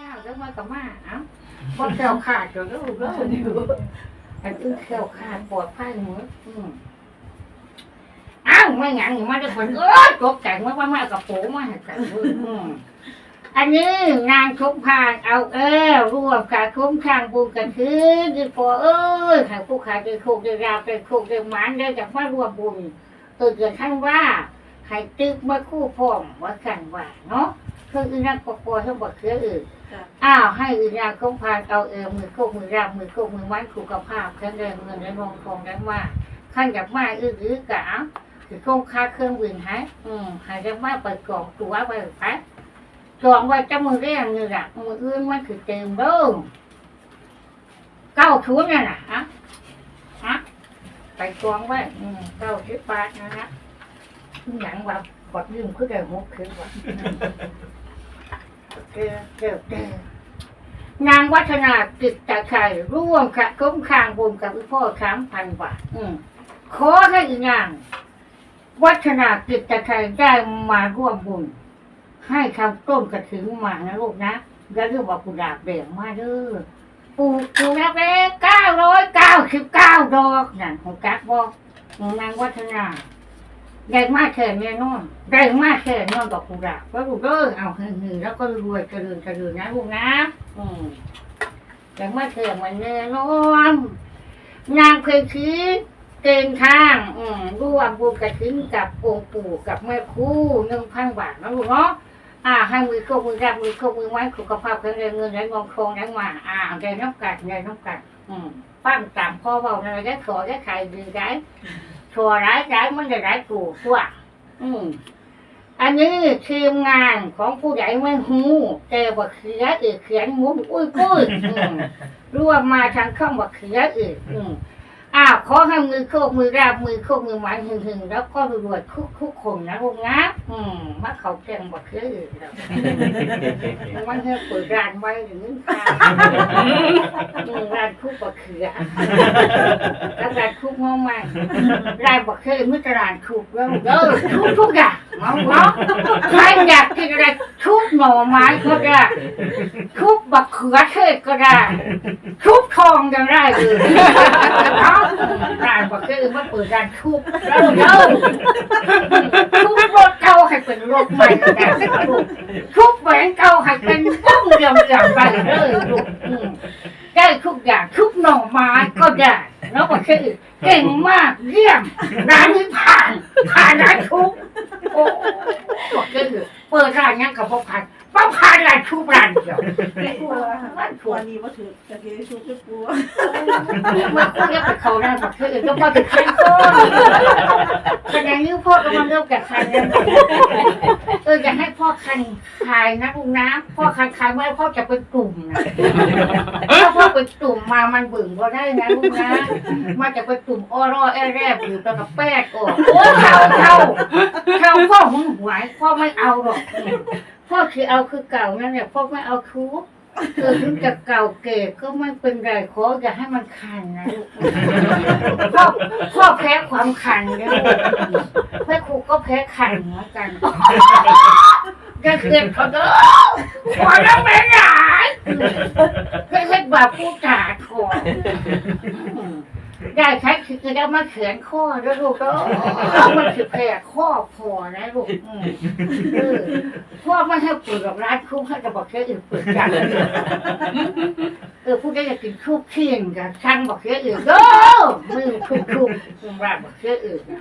งามแล้วมากับมาเอ้าบ่แก้วขาดก็รู้แล้วอยู่อันอื่นแก้วขาดปลอดภัยหมดอืมอ้าวไม่หยังมาได้ผลเอ้ยตกใจว่าว่ามากับโปูมาให้กันอืมอันนี้งานชุมพานเอาเออรวมกับคุ้มข้างบุญกันคือดีพอเอ้ยให้ผู้ขายได้โคกได้ราบได้โคกได้หมานได้จากมารวมบุญเออเกิดท่านว่าให้ตึกมาคู่พร้อมว่ากันว่าเนาะ คืออีนักปกปัวทั้งหมดคืออื่นค่ะอ้าวให้อีนักคงพานเอาเออมือโคกมือราบมือโคกมือมันขู่กับภาพแข็งแรงเงินและนองทองได้ว่าขั้นจากมาอื้อหรือกะคือคงค่าเครื่องบินให้อืมให้จากมาเปิดกล่องตัวไปไปจองไว้จะมือเรียงนี่แหละมืออื่นมันคือเต็มเด้อเก้าชุดน่ะนะฮะฮะไปจองไว้อืมเก้าสิบบาทนะนะหนังว่าบอดยืมคือได้หกคือว่า เจอเจอเจอนางวัฒนากิจตะไคร่ร่วมค่ะก้มคางบนกับพี่พ่อสามพันบาทอืมขอให้อีนาง วัฒนากิจตะไคร่ได้มาร่วมบุญ ให้คำต้นกระถิ่นมานะลูกนะแล้วเรื่องว่ากุหลาบแดงมาเด้อปลูกกุหลาบแดงเก้าร้อยเก้าสิบเก้าดอกนั่นของกักบอกนางวัฒนา ได้มากแค่แน่นอนได้มากแค่นอนดอกกุหลาบว่าลูกเด้อเอาหึ่งๆแล้วก็รวยเจริญเจริญนะลูกนะ อืมได้มากแค่มันแน่นอนนางเคยคิดเก่งทาง อืมร่วมบุญกระถิ่นกับองค์ปู่กับแม่ครูหนึ่งพันบาทนะลูกเนาะอ่าให้มือเข้ามือรับมือเข้ามือไว้สุขภาพแข็งแรงเงินไหลมองโคงไหลมาอ่าได้น้ำกัดได้น้ำกัดอืมปั้นตามพ่อเบาในไรได้ขอได้ใครดีได้ ชัวร้ายร้ายมันจะร้ายกูชั่ว อืม อันนี้ทีมงานของผู้ใหญ่ไม่หูแต่ว่าเขียอีกเขียนหมุนอุ้ยปุ้ยอืมรวมมาทางข้องว่าเขียอีกอืม อ้าวขอให้มือโคกมือราบมือโคกมือหมันหึงหึงๆแล้วก็รวยๆคุกคุกๆคนนะลูกนะอืมมาเขาแกงบ่เขียอีกแล้วมันเฮ้เปิดร้านไว้หรือค่ะอืมร้านคุกบ่เขียแล้วร้านคุกงอมันรายบอกเคยมิตรานถูกแล้วเออทุกทุกอย่างเอาเนาะใครอยากกินอะไรทุกหน่อไม้ก็ได้ทุกบักเขือเทศก็ได้ทุกทองก็ได้เลยเนาะรายบอกเคยมันเปิดร้านทุกแล้วเด้อทุกรถเก่าให้เป็นรถใหม่ก็ได้ลูกทุกแหวนเก่าให้เป็นป้องเรียมเรียมไปเลยลูกอืมได้ทุกอย่างทุกหน่อไม้ก็ได้แล้วบอกเคยเก่งมากเยี่ยมร้านนี้ผ่านผ่านร้านทุกโอ้บอกเลยเปิดร้านยังกับพวกผ่านป้าผ่านร้านทุกร้านเดียวกลัวค่ะกลัวนี้ว่าถือจะกินชุบจะกลัวมาคุยกับเขาได้บอกคือก็พอจะคันโค้แสดงนี้พ่อกำลังเริ่มกับคันแล้วเออจะให้พ่อคันขายนะลุงนะพ่อคันขายเมื่อพ่อจะเป็นกลุ่มนะถ้าพ่อเป็นกลุ่มมามันบึ่งก็ได้นะลุงนะมาจะไปตุ่มอ้อรอแอแรบอยู่กับกับแป้ดโอ้โอ้เท่าเท่าเท่าพ่อหงหวยพ่อไม่เอาหรอกพ่อคือเอาคือเก่านั่นแหละพ่อไม่เอาทุกเออถึงจะเก่าเก๋ก็ไม่เป็นไรขออย่าให้มันคันนะลูกพ่อพ่อแพ้ความคันนะลูกแม่ครูก็แพ้คันเหมือนกันก็เกิดเขาเด้อขอแล้วไม่หายก็เฮ็ดบาปผู้จ่าขอ ได้ใช้คือได้มาเขียนข้อแล้วลูกก็มันคือแผลข้อพอนะลูกอืมเออพ่อไม่ให้เปิดกับร้านคุ้มให้จะบอกแค่อื่นเปิดกันเออผู้ได้จะกินทุกเที่ยงกันช่างบอกแค่อื่นก็มือทุกทุกร้านบอกแค่อื่นนะ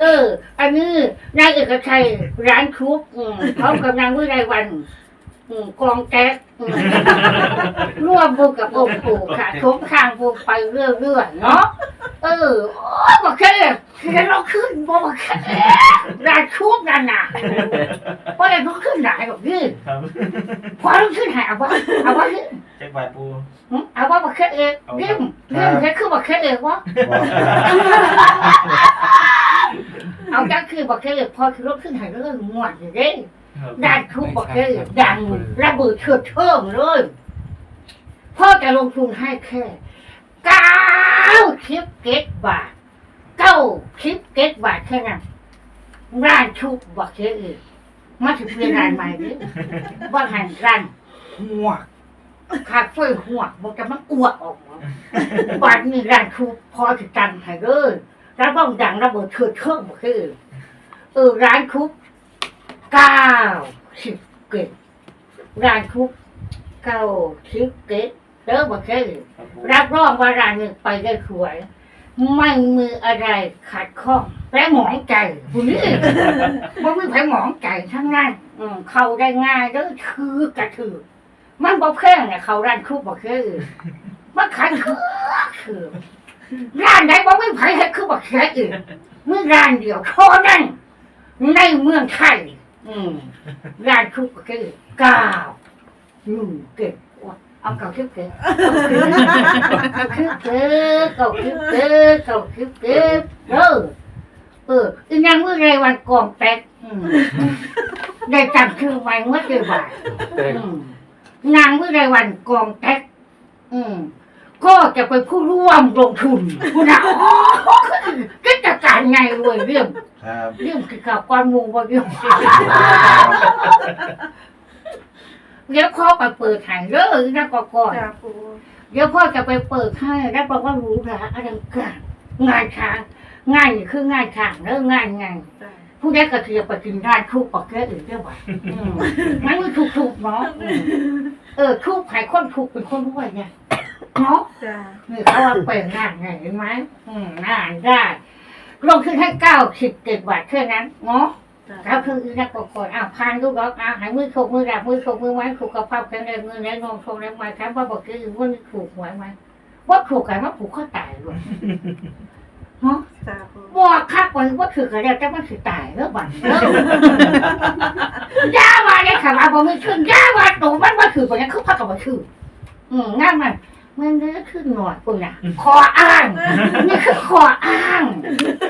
เออ อันนี้นายเอกชัยร้านทุกอืมพร้อมกับนางวิไลวัน อืมกองแก๊สอืมร่วมบุญกับองค์ปู่ค่ะทุกทางบุญไปเรื่อยๆเนาะเออโอ้ยบอกแค่คือเราขึ้นบอกแค่ได้ชุบนั่นน่ะเพราะอะไรต้องขึ้นหลายแบบนี้ครับพอต้องขึ้นหาเอาว่าเอาว่าเช็คใบปูเอาว่าบอกแค่เองเรื่องเรื่องแค่คือบอกแค่เองวะเอาจังคือบอกแค่เองพอคือรถขึ้นหาเรื่องงวดอยู่เด้ครับ ดันทุบบอกเลยดังระเบิดเถิดเทิงเลยพ่อจะลงทุนให้แค่เก้าคลิปเก็ตบาทเก้าคลิปเก็ตบาทแค่นั้นร้านทุบบอกเฉยๆมาถึงเปลี่ยนร้านใหม่ดิว่าหันร้านหัวกขาดเฟ้ยหัวกบอกจะมันอ้วกออกมาบัดนี้ร้านครูพอจะจังให้เลยร้านบ้องดังระเบิดเถิดเทิงบ่คือเออร้านครู เก้าสิบเกตร้านครูเก้าสิบเกตเด้อบ่คือครับปูรับรองว่าร้านนี้ไปได้สวย ไม่มีอะไรขัดข้องแผลหมองใจผู้นี้มันไม่ไผลหมองใจทั้งนั้นอืมเข้าได้ง่ายเด้อคือกระถือมันบอกแค่เนี่ยเขาร้านคุกบอกคือมันขัดคือคือร้านไหนบอกไม่ไผให้คือบอกแค่อื่นเมื่อร้านเดียวเท่านั้นในเมืองไทย อืมร้านคุกก็คือเก้าหนึ่งเก็บเอาเก่าคิบเก็บเก่าคิบเก็บเก่าคิบเก็บเก่าคิบเก็บเออเอออีนางเมื่อไรวันกองแตกอืมได้จำชื่อไว้เมื่อเดือนบ่ายแต่อืมนางเมื่อไรวันกองแตกอืมก็จะเป็นผู้ร่วมลงทุนผู้นะอ๋อก็จะการไงรวยเรื่องครับเรื่องเกี่ยวกับความมูว่าเรื่องเดี๋ยวพ่อไปเปิดหายเรื่องนะก่อนจ้าปูเดี๋ยวพ่อจะไปเปิดให้แล้วบอกว่ารู้ละอะไรกันงานช้างงานนี่คืองานช้างเรื่องงานงานจ้าผู้ใดก็คือไปกินร้านทุกปอกแก้อื่นได้ไหวอืมมันไม่ถูกถูกๆเนาะอืมเออทุกข์ใครคนถูกเป็นคนรวยไงเนาะจ้านี่เขาว่าเป็นงานไงเห็นไหมอืมงานได้ ลงทุนให้เก้าสิบเจ็ดบาทแค่นั้นเนาะจ้าครับคืออีนักกอนอ้าวพานลูกดอกอ้าวหายมือถูกมือดับมือถูกมือไว้ถูกกระเพราแข็งแรงมือแรงนองทรงแรงไม้ครับว่าบอกคือว่านี่ถูกหวยไหมว่าถูกกันว่าผูกข้อตายด้วยเนาะจ้าปูบอกคักไว้ว่าถือกันแล้วแต่มันถือตายแล้วบัดเด้อย่าว่าได้ค่ะว่าบ่มีขึ้นย่าว่าตูมันว่าถือกันยังคือพักกับบ่ถืออืมงั้นมันมันเนื้อขึ้นหน่อยปุ่นน่ะคออ้างนี่คือคออ้างอืมมัน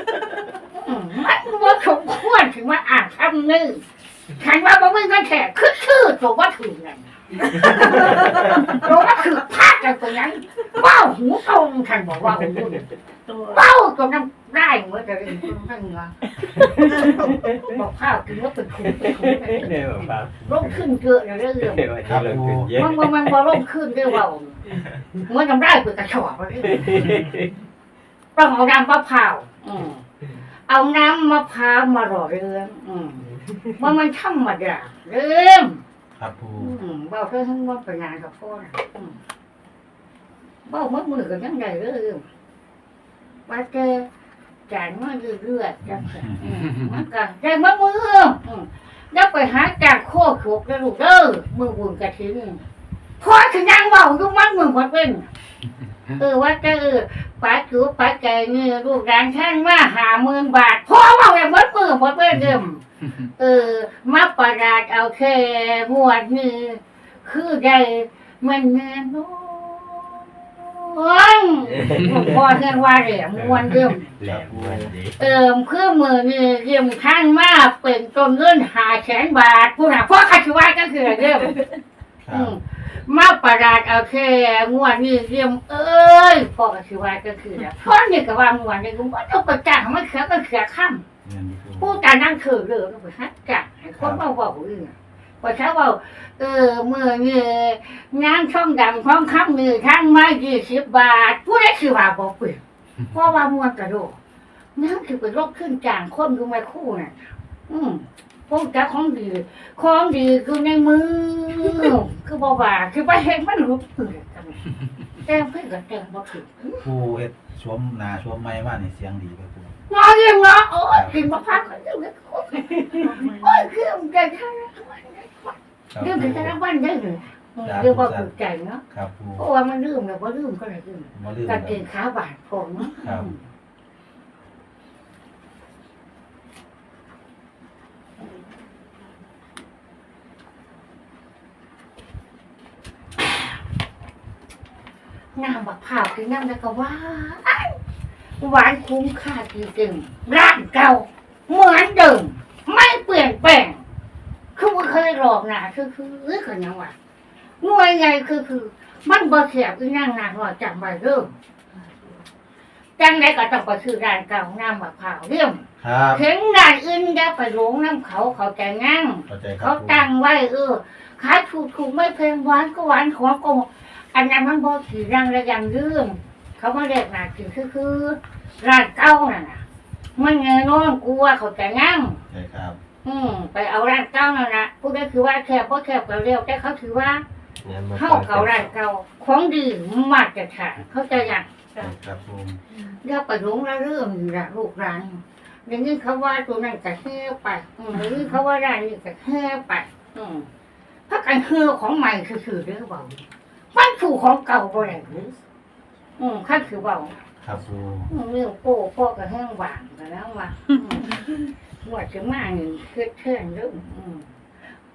ว่าสมควรถึงว่าอ่านคำนึงฉันว่าบ่มีเงินแท้คือชื่อตัวว่าถือนั่นตัวว่าถือพลาดกันตรงนั้นว้าวหูตรงฉันบอกว่าหูตรงตัวเป้าก็น้ำได้เหมื่อนจะเรียนคนทั้งเงาบอกข้าวกินว่าเป็นขุนเป็นขุนเป็นขุนเนี่ยแบบร่มขึ้นเยอะเลยเรื่องเดี๋ยวที่เราขึ้นเยอะมันมันมันพอร่มขึ้นได้เว่าเมื่อทำได้เป็นกระชอกเลยต้องเอาน้ำมะพร้าวอืม เอาน้ำมะพร้าวมาหล่อเรื่องอืมว่ามันธรรมดาเรื่องครับปูอืมเบาเท่าทั้งว่าเป็นงานกับพ่อนะอืมเบาเมื่อมือกันยังไงเรื่องว่าแกจานมาเรื่อยๆจังซี่อืมมันก็ได้เมื่อมืออืมแล้วไปหาจากโคตรโขกแล้วลูกเด้อมือบุญกระถิ่นพอถึงยังเบาอยู่มันมือหมดเป็น เออว่าจะเออป้าจูป้าใจเงี้ยลูกร้านช่างมาหาหมื่นบาทพอเบาแบบหมดมือหมดเป็นเดิมเออมาประหลาดเอาแค่หมวดนี้คือได้มันแน่นอนพอเรียกว่าแหลมมวนเดิมแหลมวันดีเติมเครื่องมือนี่เยี่ยมขั้นมากเป็นต้นเงินหาแสนบาทผู้หนาพ่อคาชิวาก็คือเดิมครัอืบ มมาประหลาดเอาแค่งวดนี้เยี่ยมเอ้ยพ่อคาชิวาก็คือแล้วพ่อเนี่ยก็ว่างวดนี้กูว่าต้องประจ้างมันเขียวก็เขียวข้ามเงินปูผู้การนั่งเถือเรือไปฮัดกะให้คนเบาเบาอื่นพอเช้าเบาเออเมื่อเนี่ยงานช่องดำช่องข้ามมือทั้งมายี่สิบบาท ผู้ได้สิว่าบอกเปลี่ยนเพราะว่ามวนกระโดดนั่นคือเป็นโรคขึ้นจางคนดูไม่คู่น่ะ อืม พวกจะของดีของดีคือในมือ คือบอกว่าคือไปเห็นมันรู้เปลือกกันแต่เพื่อนก็แต่งบ่ถึงปูเฮ็ดชวมหนาชวมไม้มานี่เสียงดีไปปูงอยังงอโอ้ยกินมะพร้าวก็เรื่องเล็กโอ้ยคือมันจะทำครับเรื่องปูจะทำวันได้เลยเรื่องว่าถูกใจเนาะครับปูเพราะว่ามันลืมเลยว่าลืมก็เลยลืมมาลืมการแล้เกวงขาบาดผมเนาะ น้ำบักพร้าวคือน้ำแล้วก็หวานหวานคุ้มค่าจริงๆร้านเก่าเหมือนเดิมไม่เปลี่ยนแปลงคือว่าเคยหลอกหนาคือคือเอ้ยคนยังว่าหน่วยไงคือคือ มันบ่เสียบอีนั่งนานว่าจำไว้เริ่มจังไดก็ต้องไปซื้อร้านเก่าน้ำบักพร้าวเรื่องครับถึงร้านอื่นอย่าไปหลงน้ำเขาเขาใจงั้งเข้าใจครัเขาบปูตั้งไว้เออขายถูกถูกไม่แพงหวานก็หวานของก็อั นนั้นมันบอกขี่รังระยังเรื่องเขามาเรียกหนาคือคือคือร้านเก้าน่ะนะมันเงยน้องกลัวเขาจะงั้งใช่ครับ อืมไปเอาร้านเก้านั่นนะพูดได้คือว่าแคบเพราะแคบก็เร็วแต่เขาถือว่าเนี่ยมาเข้าเขาร้านเก่าของดีมาตรฐานเขาใจะยังใช่ครับผมเรียกไปหลงละเรื่องอยู่ละลูกร้านอย่างนี้เขาว่าตัวนั้นก็แห่ไปอืมอย่างนี้เขาว่าร้านนี้ก็แห่ไปอืมพักกันเฮือของใหม่คือคือเรื่องเบา มันถูกของเก่าบ่ได้หรืออืมขั้นคือเบาครับปูอืมเรื่องโป้พ่อก็แห้งหวานกันแล้วว่าอืมหัวจะมาหนึ่งคือเท่นเรื่องอืม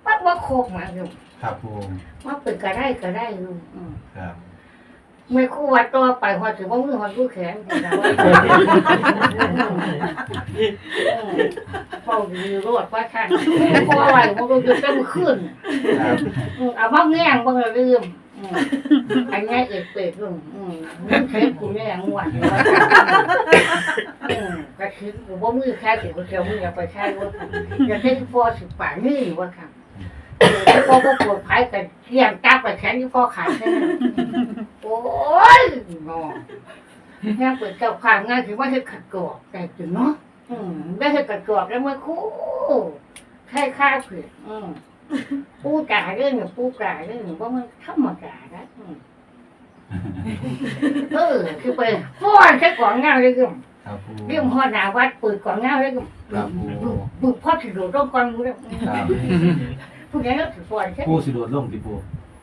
ปักว่าโคกมาอยู่ครับปูว่าเป็นกระได้ก็ได้อยู่อืม ครับไม่คู่ว่าตัวไปหัวถือว่ามือหัวดูแขนกันแล้วเฝ้าดีรวดว่าท่านเพราะอะไรมันก็จะเต็มขึ้นครับอืมเอามาแง่งบ้างละลืม อืมอันนี้เอกเป็ดลุงอืมมึงเทปกูแง่งหวานว่าอืมกระชิบกูว่ามือแค่สิกูเชียวมืออย่าไปใช้ว่าอย่าเทปพอสิบป่านี่ว่าค่ะเออที่พ่อก็ปวดภายกันเที่ยงจับไปแขนที่พ่อขาดแค่นั้นโอ้ยงอแง่เปิดเจ้าข้างง่ายถือว่าให้ขัดกรอบแต่ถึงเนาะอืมได้ให้ขัดกรอบแล้วเมื่อคู่แค่ข้าวเผือกอืม ปูจ่าเรื่องเนี่ยปูจ่าเรื่องเนี่ยว่ามันธรรมดานะอืมเออคือไปฟ้อนใช้กล่องเงาเลยก็ครับปูเรื่องพ่อหนาวัดเปิดกล่องเงาเลยก็ครับปูบุกพ่อถือโดดร่มก่อนมือแล้วครับผู้ใหญ่ก็ถือฟ้อนใช่ปูสิโดดลงดิปู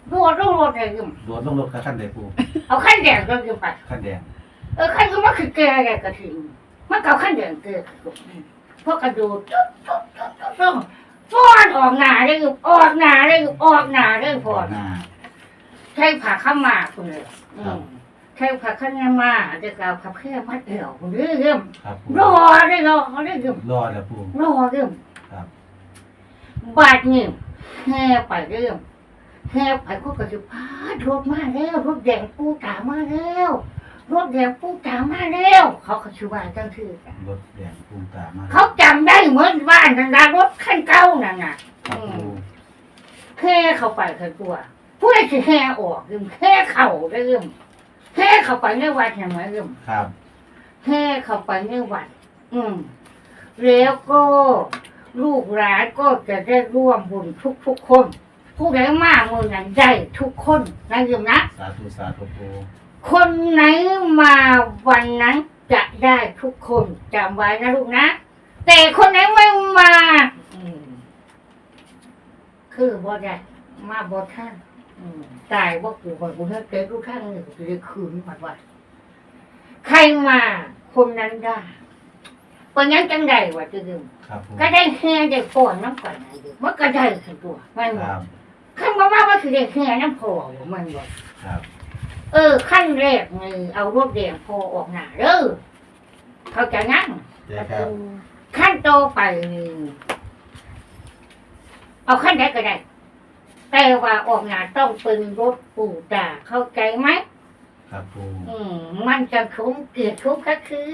โดดร่มรถเลยก็โดดลงรถขั้นใดปูเอาขั้นแดงก็คือไปขั้นแดงเออขั้นก็มาคือแกแกกระถิ่นมันเก่าขั้นแดงเกลือพวกกระโดดจุ๊บจุ๊บจุ๊บจุ๊บจุ๊บ ฟ้อนออกหนาเลยก็ออกหนาเลยก็ออกหนาเลยฟ้อนหน้าใช่ผ่าข้ามาคุณเลยอืครับมใช่ผ่าข้ามาจะกล่าวขับแค่มัดเดียวคุณเรื่องครับปูรอได้รอเขาได้เรื่องรอดแล้วปูรอเรื่องครับบาดเนี่ยแห่ไปเรื่องแห่ไปก็กระจุพาดรถมาแล้วรถแดงปูตามาแล้ว รถแดงปูตามาแล้วเขาก็ชื่อว่าจังชื่อกันรถแดงปูตามมาเขาจำได้เหมือนบ้านทางดารถขั้นเก่านั่นน่ะครับปูแค่เข้าไปคือตัวผู้ใดสิแห่ออกยืมแค่เข่าได้ยืมแค่เข้าไปในวัดอย่างไรยืมครับแค่เข้าไปในวัด อืม แล้วก็ลูกหลานก็จะได้ร่วมบุญทุกทุกๆคน ผู้ใดมาเมื่อนั้นได้ทุกคนนะยืมนะ สาธุสาธุปู คนไหนมาวันนั้นจะได้ทุกคนจำไว้นะลูกนะ แต่คนไหนไม่มาอืมคือบ่ได้มาบ่ท่านอืมตายบ่กูบ่กูเฮ็ดเกิดทุกท่านนี่กูจะได้คืนมันว่าใครมาคนนั้นได้เพราะงั้นจังใดวะจะดึงครับปูก็ได้แค่ได้ฝนน้ำก่อนนะดึงมันก็ได้คือตัวไม่หมคดรับขั้นมาว่าว่าคือได้แค่น้ำพอมันบอกครับ เออขั้นแรกนี่เอารถแดงพอออกหน้าเด้อเขาใจะงั้นเจ๊ครับขั้นโตไปนี่เอาขั้นใดก็ได้ แต่ว่าออกหน้าต้องเป็นรถปู่ตาเข้าใจไหมครับปูอืมมันจะคุ้มเกลียดคุ้มก็คือ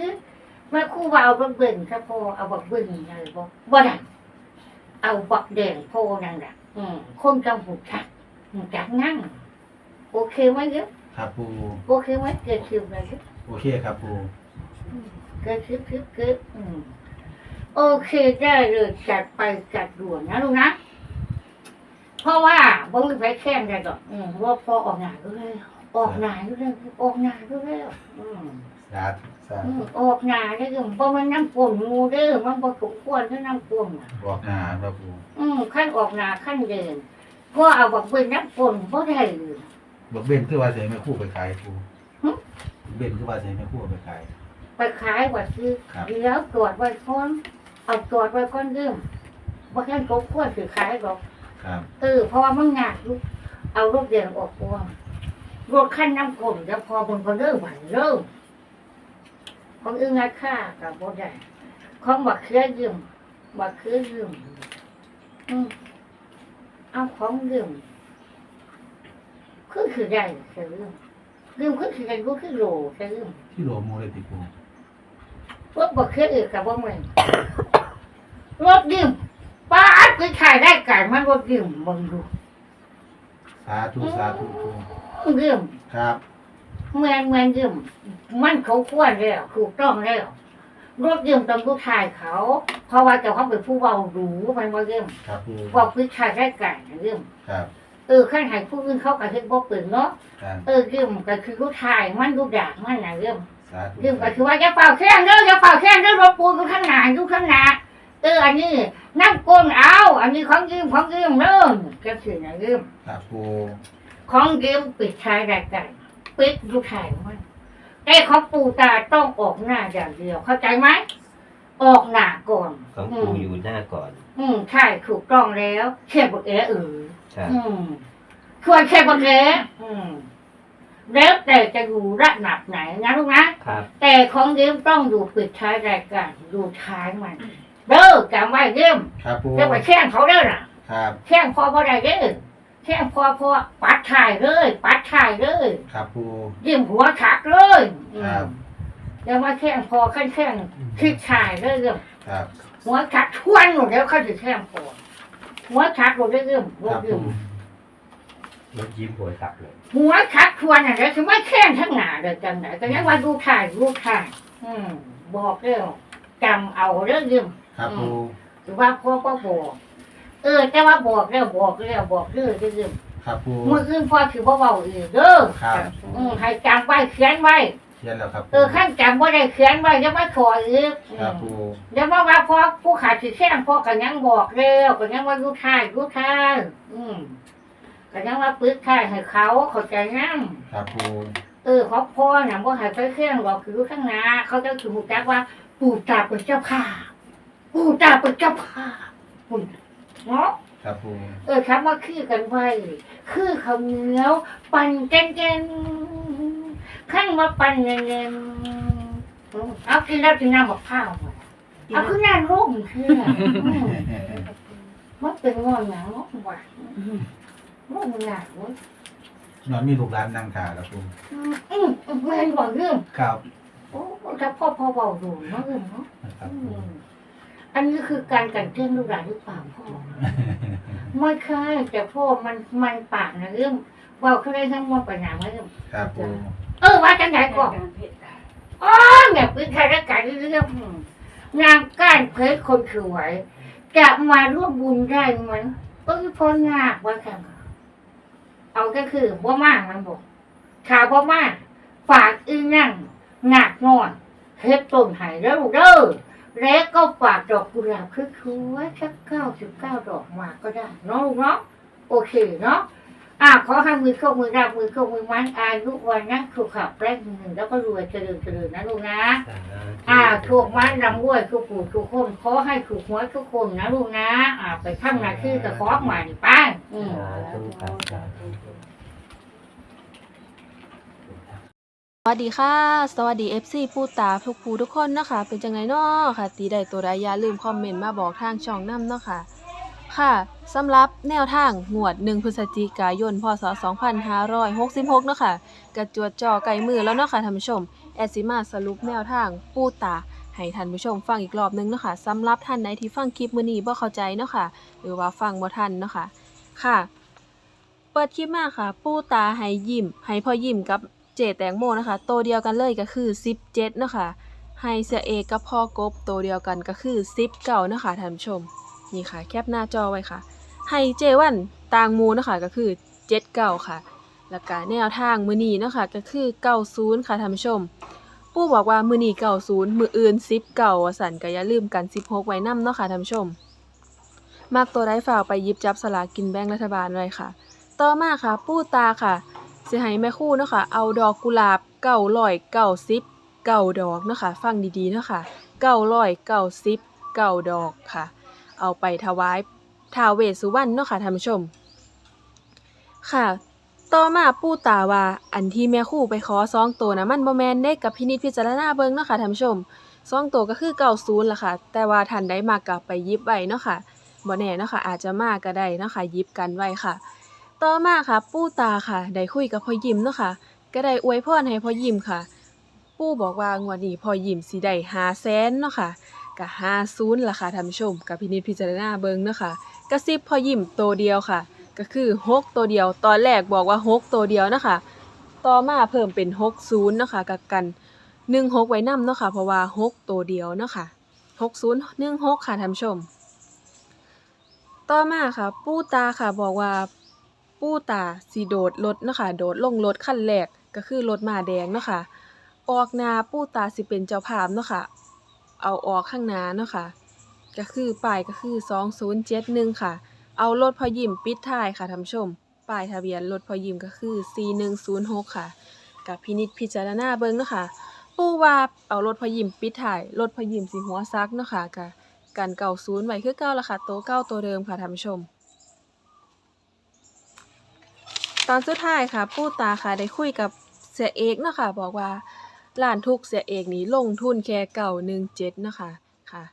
เมื่อครู่ว่าเอารถเบิ่งถ้าพอเอาบักเบิ่งอะไรบ่บ่ได้เอาบักแดงพอนั่นแหละอืมคนจำหูชักหูจักนั่งโอเคไหมเยอะ ครับปูโอเคไหมเกิดคิวอะไรเยอะโอเคครับปูเกิดคิวคิวเกิดอืมโอเคได้เลยจัดไปจัดด่วนนะลูกนะ เพราะว่าบ่มีไฟแค่นได้ดอกอืมว่าพอออกหนาก็เลยออกหนาก็เลยออกหนาก็เลยอืมสาธุสาอืธุมออกหนาได้ก็บ่มันน้ำปนงูเด้อมันบ่ถูกควรที่น้ำปนน่ะบอกหน้าครับปูอืมขั้นออกหนาขั้นเดินก็เอาบอกเป็นน้ำปนบ่ได้เลย บอกเบนคือว่าเสียแม่คู่ไปขายปูหึเบนคือว่าเสียแม่คู่ไปขาย ไปขายว่าซื้อครับ เดี๋ยวตรวจไว้ก่อนเอาตรวจไว้ก่อนเดิมบ่แค่นก็ควรสิขายดอกครับเออเพราะว่ามันงากลูกเอารถเดียงออกกวงรถขั้นน้ำกลมจะพอมันก็เริ่มหวันเริ่มของอึ้งอาค่ากับบ่ได้ของบักเคือยืมบักเคือยืมอืมเอาของยืม คือคือได้ใช่ยืมยืมคือคือได้ก็คือโหลใช่ยืมที่โหลโมเลยติปูพวกบักเคืออื่นกับบ่เหมือนรถยืมป้าดคือขายได้ไก่มันรถยืมมึงดูสาธุสาธุปูเรื่องครับเมืองเมืองยืมมันเขาควรแล้วถูกต้องแล้วรถยืมต้องผู้ชายเขา เพราะว่าเจ้าเขาเป็นผู้เบาหรูมันว่ายืมครับปูบอกผู้ชายได้กันยืมครับ เออขั้นใหายผู้อื่นเขากระทึกบ่เปิดเนาะครับเออยืมก็คือผู้ชายมันดูด่างมันนะยืมสาธุยืมก็คือว่าจะเป่าแข้งเด้อจะเป่าแข้งเด้อรถปูนอยู่ข้างหน้าอยู่ข้างหน้าเอออันนี้นั่งโกนเอาอันนี้ของยืมของยืมเด้อก็คือนะยืมครับปูของยืมปิดชายรายการปิดลูกชายมันแต่ของปูตาต้องออกหน้าอย่างเดียว เข้าใจไหมออกหน้าก่อนของอืปูมอยู่หน้าก่อน อืมใช่ถูกต้องแล้วเขียนบอกเออเออ ครับอืมควรเขียนบอกเอออืมแล้วแต่จะอยู่ระดับไหนนะลูกนะ ครับแต่ของยืมต้องอยู่ปิดท้ายรายการอยู่ท้ายมันเด้อจำไว้ยืมครับปูจะไปแข่งเขาเด้อน่ะ ครับแข่งพอบ่ได้เด้อแข่งพอพอปัดถ่ายเลย ปัดถ่ายเลยครับปู ยิ้มหัวขาดเลยอืครับมแล้วมาแข่งพอขั้นแข่งคิดถ่ายเลยเรื่องครับหัวขาดทวนหมดแล้วเขาจะแข่งพอ หัวขาดหมดเลยเรื่องครับเรื่ปูองรถยิ้มหัวตักเลยหัวขาดทวนอะไรคือว่าแข่งทั้งหนาเดินจังไหนก็ยังว่าดูถ่ายดูถ่ายอืมบอกเรื่องจำเอาเรื่องยืมครับปูหรือว่าพ่อก็บอก เออ แต่ว่าบอกแล้วบอกแล้วบอกเรื่องยืมครับปู เมื่อคืนพ่อคือพ่อเบาอีกเด้อครับ อืมให้จำไว้เขียนไว้ เขียนแล้วครับเออขั้นจำว่าได้เขียนไว้ยังไม่ขออีกครับปูเดี๋ยวมาว่าพ่อผู้ขาดสิแข้งพ่อกันยังบอกเร็วกันยังว่ารู้ท่ายรู้ท่ายอืมกันยังว่าปึ๊กท่ายให้เขาเขาใจนั่งครับปูเออเขาพ่อน่ะว่าให้ไปแข้งบอกคือรู้ข้างหน้าเขาจะถือหูจักว่า ปู่ตาเป็นเจ้าข้าปู่ตาเป็นเจ้าข้าคุณเนาะครับปูเออครับว่าคือกันไว้คือเขาวเหนียวปั่นเจนเจน ขั้นมาปั่นเงินเงินเอากินแล้วกินน้ำบอกข้าวมาเอาขึ้นน้ำร่มคืออืมมันเป็นงอนหนังงอนหวานร่มหนักเว้ยนอนมีลูกหลานนั่งขาครับปูอืมอืมแม่นบอกเรื่องครับโอ้ถ้าพ่อพ่อเบาดูเนาะเรื่องเนาะครับอืปูมอันนี้คือการกันเกลื่อนลูกหลานหรือเปล่าพ่อไม่ใช่แต่พ่อมันมันปากนะเรื่องเว่าเขาได้ทั้งหมดปัญหาไม่เรื่องครับปู เออว่าจังไหนก่อนอ๋อเนี่ยเป็นใครรักกันเรื่องนางก้านเพชรคนสวยจะมาร่วมบุญได้ไหมเออพอยากว่าค่เอาก็คือว่ามากมันบอกข่าวว่ามากฝากอีนั่งหนักนอนเฮ็ดต้นไห้แล้วเด้อแล้วก็ฝากดอกกุหลาบคือคือว่าสักเก้าสิบเก้าดอกมาก็ได้นาะลูกเนาะโอเคเนาะ อ่าขอให้มือเข้ามือราบมือเข้ามือมันอายุวันนะถูกขับแรกหนึ่งแล้วก็รวยเจริญเจริญนะลูกนะ อ่าถูกมันรำรวยทุกผู้ทุกคนขอให้ถูกหวยทุกคนนะลูกนะ อ่า ไปทำหน้าที่กับขอใหม่ไป้าอืมสาธุครับสาธุสวัสดีค่ะ สวัสดี FC ผู้ตาทุกผู้ทุกคนเนาะคะเป็นจังไงเนาะค่ะ ตีได้ตัวใดอย่าลืมคอมเมนต์มาบอกทางช่องน้ำเนาะค่ะ ค่ะสำหรับแนวทางงวด 1 พฤศจิกายน พศ 2566 เนาะค่ะกระจวดจอไก่มือแล้วเนาะค่ะท่านผู้ชม แอดสิมาสรุปแนวทางปูตา ให้ท่านผู้ชมฟังอีกรอบนึงเนาะค่ะสำหรับท่านใดที่ฟังคลิปมื้อนี้บ่เข้าใจเนาะค่ะ หรือว่าฟังบ่ทันเนาะค่ะ ค่ะ เปิดคลิปมาค่ะ ปูตาให้ยิ้มให้พ่อยิ้มกับเจแตงโมนะคะ โตวเดียวกันเลยก็คือ 17 เนาะค่ะให้เสียเอกกับพ่อกบโตวเดียวกันก็คือ10เก่าเนาะค่ะท่านผู้ชม นี่ค่ะ แคปหน้าจอไว้ค่ะ ให้เจวันต่างมูเนาะค่ะก็คือ7เก่าค่ะ แล้วก็แนวทางมือนี้เนาะค่ะก็คือ90ค่ะท่านผู้ชม ปู่บอกว่ามือนี้90มื้ออื่น10เก่าสันก็อย่าลืมกัน16ไว้นํเนาะค่ะท่านผู้ชมมักตัวได้ฝากไปยิบจับสลากกินแบ่งรัฐบาลไว้ค่ะ ต่อมาค่ะ ปู่ตาค่ะสิให้แม่คู่เนาะค่ะเอาดอกกุหลาบเก้าร้อยเก้าสิบเก้าดอกเนาะค่ะฟังดีๆเนาะค่ะเก้าร้อยเก้าสิบเก้าดอกค่ะ เอาไปถวายท้าวเวสสุวรรณเนาะค่ะท่านผู้ชม ค่ะ ต่อมาปู่ตาว่าอันที่แม่คู่ไปขอซองตัวนะมันบ่แมนเด้กับพินิจพิจารณาเบิ่งเนาะค่ะท่านผู้ชมซองตัวก็คือเก้าศูนย์ล่ะค่ะ แต่ว่าท่านได้มากกับไปยิบไว้เนาะค่ะบ่แน่เนาะค่ะอาจจะมากก็ได้เนาะค่ะยิบกันไว้ค่ะ ต่อมาค่ะ ปู่ตาค่ะได้คุยกับพ่อยิมเนาะค่ะก็ได้อวยพรให้พ่อยิมค่ะ ปู่บอกว่างวดนี้พ่อยิมสิได้หาแสนเนาะค่ะ ก็ห้าศูนย์ล่ะค่ะท่านผู้ชมกับพินิจพิจารณาเบิงเนาะค่ะกระซิบพอยิมโตวเดียวค่ะ ก็คือหกตัวเดียว ตอนแรกบอกว่าหกตัวเดียวนะคะต่อมาเพิ่มเป็นหกศูนย์นะคะกับกันหนึ่งหกไว้นำเนาะค่ะเพราะว่าหกตัวเดียวเนาะค่ะหกศูนย์หนึ่งหกค่ะท่านผู้ชม ต่อมาค่ะ ปู่ตาค่ะบอกว่าปู่ตาสิโดดรถเนาะค่ะโดดลงรถคันแรกก็คือรถมาแดงเนาะค่ะออกนาปู่ตาสิเป็นเจ้าภาพเนาะค่ะ เอาออกข้างหน้าเนาะค่ะ ก็คือป้ายก็คือ 2071 ค่ะ เอารถพอยิมปิดท้ายค่ะท่านผู้ชม ป้ายทะเบียนรถพอยิมก็คือ 4106 ค่ะ กับพินิจพิจารณาเบิ่งเนาะค่ะ ปูว่าเอารถพอยิมปิดท้ายรถพอยิมสิหัวซักเนาะค่ะกะกันเก่าศูนย์ไว้คือเก่าละค่ะโตเก่าตัวเดิมค่ะท่านผู้ชมตอนสุดท้ายค่ะปู่ตาค่ะได้คุยกับเสียเอกเนาะค่ะ บอกว่า ร้านทุกเสียเอกนี้ลงทุนแค่เก่า17เจ็ดนะคะค่ะ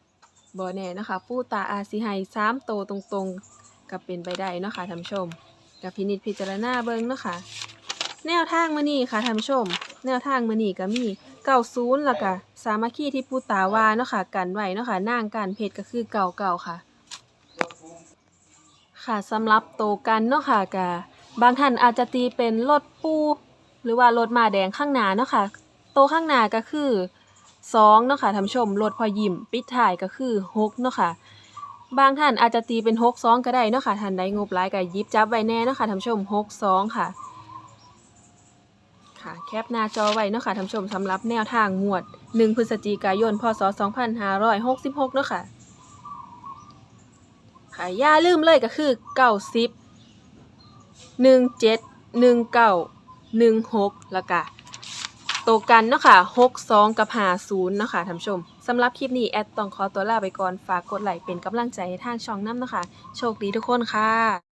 บ่แน่นะคะ ปู่ตาอาจสิให้3โตตรงๆก็เป็นไปได้เนาะค่ะท่านชม กับพินิจพิจารณาเบิ่งเนาะค่ะแนวทางมื้อนี้ค่ะท่านชม แนวทางมือนี้ก็มี90แล้วก็สามัคคีที่ปู่ตาวาเนาะค่ะกันไว้เนาะค่ะนางการเพชรก็คือเก่าๆค่ะ ค่ะสำหรับโตกันเนาะค่ะก็บางท่านอาจจะตีเป็นรถปู หรือว่ารถมาแดงข้างหน้าเนาะค่ะ ตวข้างหน้าก็คือ2เนาะค่ะท่านผู้ชมรถพอยิ้มปิดท้ายก็คือ6เนาะค่ะบางท่านอาจจะตีเป็น6 2ก็ได้เนาะค่ะท่านใดงบหลายก็ยิบจับไว้แน่เนาะค่ะท่านผู้ชม6 2ค่ะค่ะแคปหน้าจอไว้เนาะค่ะท่านผู้ชมสำหรับแนวทางงวด 1 พฤศจิกายน พศ 2566เนาะค่ะค่ะอย่าลืมเลยก็คือเก้าสิบหนึ่งเจ็ดหนึ่งเก้าหนึ่งหกแล้วก็ ตวกันเนาะค่ะหกสองกับหาศูนย์เนาะค่ะท่านผู้ชมสำหรับคลิปนี้แอดต้องขอตัวลาไปก่อนฝากกดไลค์เป็นกำลังใจให้ทางช่องน้ำเนาะค่ะโชคดีทุกคนค่ะ